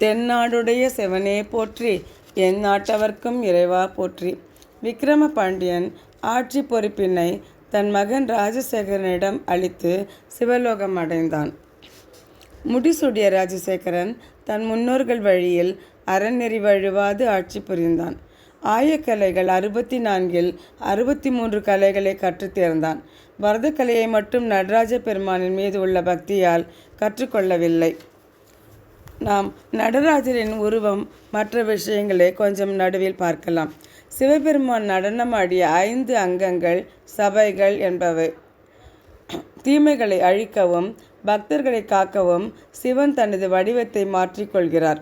தென்னாடுடைய சிவனே போற்றி என் நாட்டவர்க்கும் இறைவா போற்றி. விக்கிரம பாண்டியன் ஆட்சி பொறுப்பினை தன் மகன் ராஜசேகரனிடம் அளித்து சிவலோகம் அடைந்தான். முடிசூடிய ராஜசேகரன் தன் முன்னோர்கள் வழியில் அறநெறி வழுவாது ஆட்சி புரிந்தான். ஆயக்கலைகள் அறுபத்தி நான்கில் அறுபத்தி மூன்று கலைகளை கற்றுத் தேர்ந்தான். பரதக்கலையை மட்டும் நடராஜ பெருமானின் மீது உள்ள பக்தியால் கற்றுக்கொள்ளவில்லை. நாம் நடராஜரின் உருவம் மற்ற விஷயங்களை கொஞ்சம் நடுவில் பார்க்கலாம். சிவபெருமான் நடனமாடிய ஐந்து அங்கங்கள் சபைகள் என்பவை. தீமைகளை அழிக்கவும் பக்தர்களை காக்கவும் சிவன் தனது வடிவத்தை மாற்றிக்கொள்கிறார்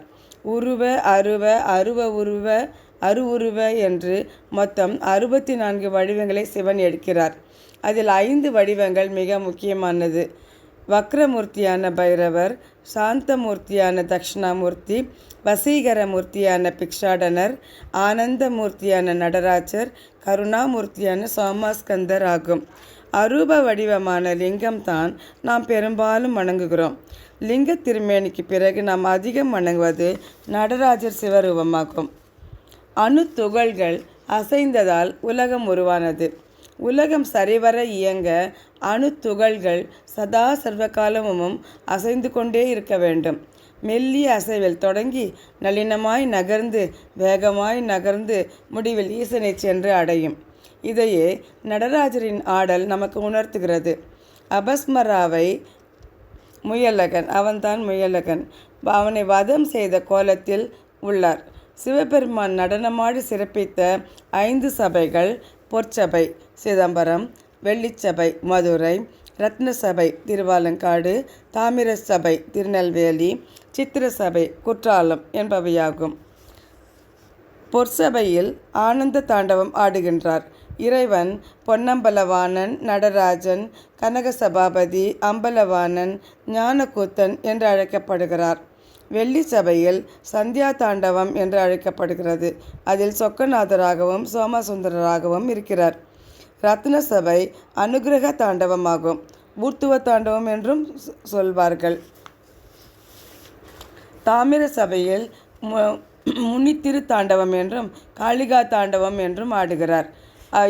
உருவ அருவ அருவ உருவ அரு உருவ என்று மொத்தம் அறுபத்தி நான்கு வடிவங்களை சிவன் எடுக்கிறார். அதில் ஐந்து வடிவங்கள் மிக முக்கியமானது. வக்ரமூர்த்தியான பைரவர் சாந்தமூர்த்தியான தக்ஷணாமூர்த்தி வசீகரமூர்த்தியான பிக்ஷாடனர் ஆனந்தமூர்த்தியான நடராஜர் கருணாமூர்த்தியான சோமாஸ்கந்தர் ஆகும். அரூப வடிவமான லிங்கம் தான் நாம் பெரும்பாலும் வணங்குகிறோம். லிங்க திருமேனிக்கு பிறகு நாம் அதிகம் வணங்குவது நடராஜர் சிவரூபமாகும். அணு துகள்கள் அசைந்ததால் உலகம் உருவானது. உலகம் சரிவர இயங்க அணு துகள்கள் சதா சர்வகாலமும் அசைந்து கொண்டே இருக்க வேண்டும். மெல்லிய அசைவில் தொடங்கி நளினமாய் நகர்ந்து வேகமாய் நகர்ந்து முடிவில் ஈசனை சென்று அடையும். இதையே நடராஜரின் ஆடல் நமக்கு உணர்த்துகிறது. அபஸ்மராவை முயலகன் அவன்தான் முயலகன். அவனை வதம் செய்த கோலத்தில் உள்ளார். சிவபெருமான் நடனமாடி சிறப்பித்த ஐந்து சபைகள் பொற்சபை சிதம்பரம் வெள்ளிச்சபை மதுரை ரத்னசபை திருவாலங்காடு தாமிர சபை திருநெல்வேலி சித்திரசபை குற்றாலம் என்பவையாகும். பொற்சபையில் ஆனந்த தாண்டவம் ஆடுகின்றார். இறைவன் பொன்னம்பலவாணன் நடராஜன் கனகசபாபதி அம்பலவாணன் ஞானக்கூத்தன் என்று அழைக்கப்படுகிறார். வெள்ளி சபையில் சந்தியா தாண்டவம் என்று அழைக்கப்படுகிறது. அதில் சொக்கநாதராகவும் சோமசுந்தரராகவும் இருக்கிறார். ரத்ன சபை அனுகிரக தாண்டவமாகும். ஊர்த்துவ தாண்டவம் என்றும் சொல்வார்கள். தாமிர சபையில் முனித்திரு தாண்டவம் என்றும் காளிகா தாண்டவம் என்றும் ஆடுகிறார்.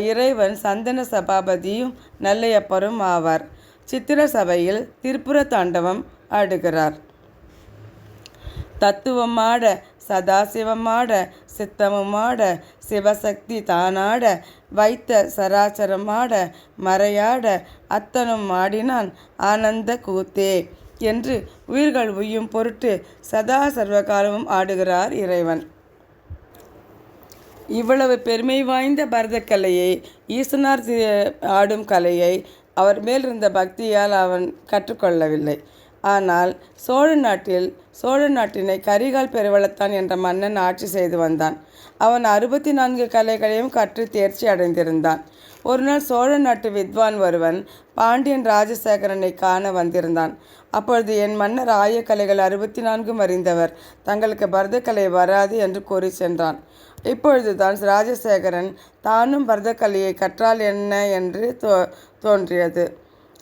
இறைவன் சந்தன சபாபதியும் நல்லையப்பரும் ஆவார். சித்திர சபையில் திருப்புர தாண்டவம் ஆடுகிறார். தத்துவமாட சதாசிவமாட சித்தமுமாட சிவசக்தி தானாட வைத்த சராசரமாட மறையாட அத்தனும் ஆடினான் ஆனந்த கூத்தே என்று உயிர்கள் உய்யும் பொருட்டு சதா சர்வகாலமும் ஆடுகிறார் இறைவன். இவ்வளவு பெருமை வாய்ந்த பரதக்கலையை ஈசனார் ஆடும் கலையை அவர் மேல் இருந்த பக்தியால் அவன் கற்றுக்கொள்ளவில்லை. ஆனால் சோழ நாட்டில் சோழ நாட்டினை கரிகால் பெருவளத்தான் என்ற மன்னன் ஆட்சி செய்து வந்தான். அவன் அறுபத்தி நான்கு கலைகளையும் கற்று தேர்ச்சி அடைந்திருந்தான். ஒரு நாள் சோழ நாட்டு வித்வான் ஒருவன் பாண்டியன் ராஜசேகரனை காண வந்திருந்தான். அப்பொழுது என் மன்னர் ஆயக்கலைகள் அறுபத்தி நான்கும் அறிந்தவர். தங்களுக்கு பரதக்கலை வராது என்று கூறி சென்றான். இப்பொழுதுதான் ராஜசேகரன் தானும் பரதக்கலையை கற்றால் என்ன என்று தோ தோன்றியது.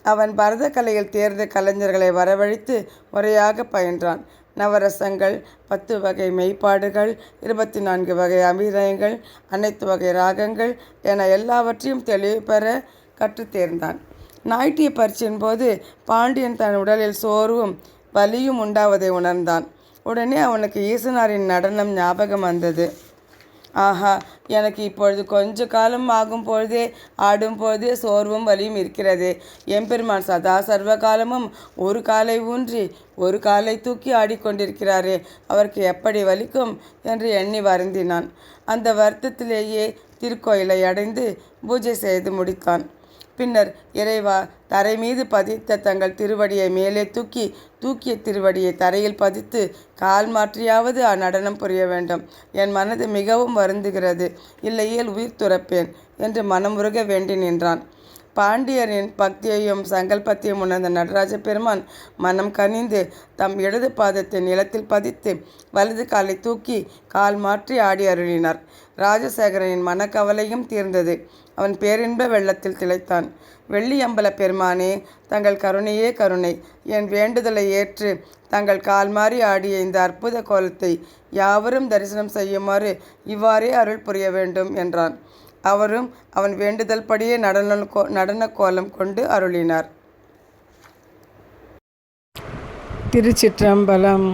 அவன் பரதக்கலையில் தேர்ந்த கலைஞர்களை வரவழைத்து முறையாக பயின்றான். நவரசங்கள் பத்து வகை மெய்ப்பாடுகள் இருபத்தி நான்கு வகை அபிநயங்கள் அனைத்து வகை ராகங்கள் என எல்லாவற்றையும் தெளிவு பெற கற்றுத் தேர்ந்தான். நாட்டிய பரீட்சையின் போது பாண்டியன் தன் உடலில் சோர்வும் வலியும் உண்டாவதை உணர்ந்தான். உடனே அவனுக்கு ஈசனாரின் நடனம் ஞாபகம் வந்தது. ஆஹா எனக்கு இப்பொழுது கொஞ்ச காலம் ஆகும் பொழுதே ஆடும் பொழுதே சோர்வும் வலியும் இருக்கிறது. எம்பெருமான் சதா சர்வ காலமும் ஒரு காலை ஊன்றி ஒரு காலை தூக்கி ஆடிக்கொண்டிருக்கிறாரே அவருக்கு எப்படி வலிக்கும் என்று எண்ணி வருந்தினான். அந்த வருத்தத்திலேயே திருக்கோயிலை அடைந்து பூஜை செய்து முடித்தான். பின்னர் இறைவா தரை மீது பதித்த தங்கள் திருவடியை மேலே தூக்கி தூக்கிய திருவடியை தரையில் பதித்து கால் மாற்றியாவது அந்நடனம் புரிய வேண்டும். என் மனது மிகவும் வருந்துகிறது. இல்லையேல் உயிர் துறப்பேன் என்று மனமுருக வேண்டி நின்றான். பாண்டியரின் பக்தியையும் சங்கல்பத்தையும் உணர்ந்த நடராஜ பெருமான் மனம் கனிந்து தம் இடது பாதத்தை நிலத்தில் பதித்து வலது காலை தூக்கி கால் மாற்றி ஆடி அருளினார். ராஜசேகரனின் மனக்கவலையும் தீர்ந்தது. அவன் பேரின்ப வெள்ளத்தில் திளைத்தான். வெள்ளியம்பல பெருமானே தங்கள் கருணையே கருணை. என் வேண்டுதலை ஏற்று தங்கள் கால்மாறி ஆடிய இந்த அற்புத கோலத்தை யாவரும் தரிசனம் செய்யுமாறு இவ்வாறே அருள் புரிய வேண்டும் என்றான். அவரும் அவன் வேண்டுதல் படியே நடன கோ நடன கோலம் கொண்டு அருளினார். திருச்சிற்றம்பலம்